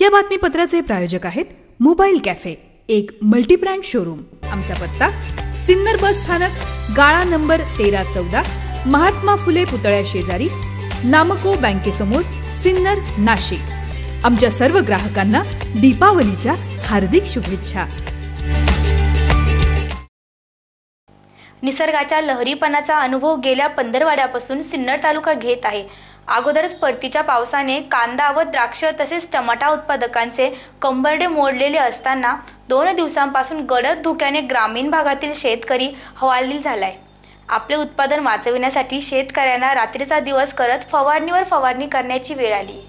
या बातमीपत्राचे प्रायोजक आहेत मोबाईल कॅफे एक मल्टीब्रँड शोरूम. आमचा पत्ता सिन्नर बस स्थानक गाळा नंबर तेरा चौदा महात्मा फुले पुतळ्या शेजारी नामको बँकेसमोर सिन्नर नाशिक. आमच्या सर्व ग्राहकांना दीपावलीच्या हार्दिक शुभेच्छा. निसर्गाच्या लहरीपणाचा अनुभव गेल्या पंधरवाड्यापासून सिन्नर तालुका घेत आहे. अगोदरच परतीच्या पावसाने कांदा व द्राक्ष तसेच टमाटा उत्पादकांचे कंबरडे मोडलेले असताना दोन दिवसांपासून गडद धुक्याने ग्रामीण भागातील शेतकरी हवालदिल झालाय. आपले उत्पादन वाचविण्यासाठी शेतकऱ्यांना रात्रीचा दिवस करत फवारणीवर फवारणी करण्याची वेळ आली.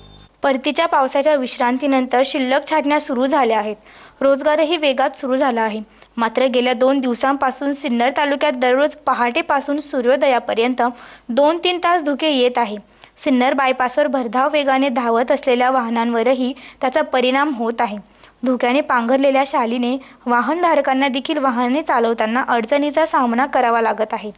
परतीच्या पावसाच्या विश्रांतीनंतर शिल्लक छाटण्या सुरू झाल्या आहेत. रोजगारही वेगात सुरू झाला आहे. मात्र गेल्या दोन दिवसांपासून सिन्नर तालुक्यात दररोज पहाटेपासून सूर्योदयापर्यंत दोन तीन तास धुके येत आहे. सिन्नर बायपासवर भरधाव वेगाने धावत असलेल्या वाहनांवरही त्याचा परिणाम होत आहे. धुक्याने पांघरलेल्या शालीने वाहनधारकांना देखील वाहने चालवताना अडचणीचा सामना करावा लागत आहे.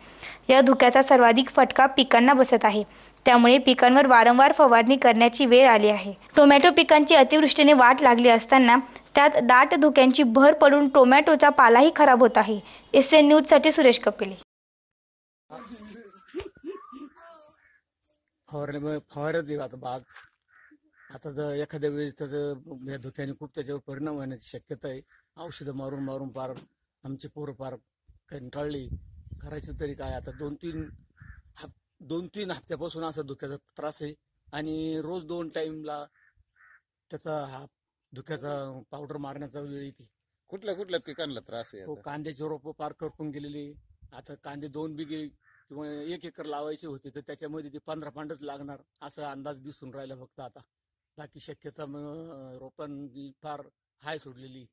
या धुक्याचा सर्वाधिक फटका पिकांना बसत आहे. त्यामुळे पिकांवर वारंवार फवारणी करण्याची वेळ आली आहे. टोमॅटो पिकांची अतिवृष्टीने वाट लागली असताना त्यात दाट धुक्यांची भर पडून टोमॅटोचा पालाही खराब होत आहे. एस एन न्यूजसाठी सुरेश कपिले. फवारण्यामुळे फवारत आता बाग. आता जर एखाद्या वेळेस त्याचं या धुक्याने खूप त्याच्यावर परिणाम होण्याची शक्यता आहे. औषधं मारून मारून पार आमची पोरं पार कंटाळली करायचं तरी काय? आता दोन तीन हप दोन तीन हप्त्यापासून असा धुक्याचा त्रास आहे. आणि रोज दोन टाइमला त्याचा हा धुक्याचा पावडर मारण्याचा वेळ येते. कुठल्या कुठल्या पिकांना त्रास आहे हो आता? कांद्याचे रोपं पार करपून गेलेली. आता कांदे दोन बिघे किंवा एक एकर लावायचे होते तर त्याच्यामध्ये ते पंधरा पांडच लागणार असा अंदाज दिसून राहिला फक्त आता. बाकी शक्यता मग रोपांनी फार हाय सोडलेली.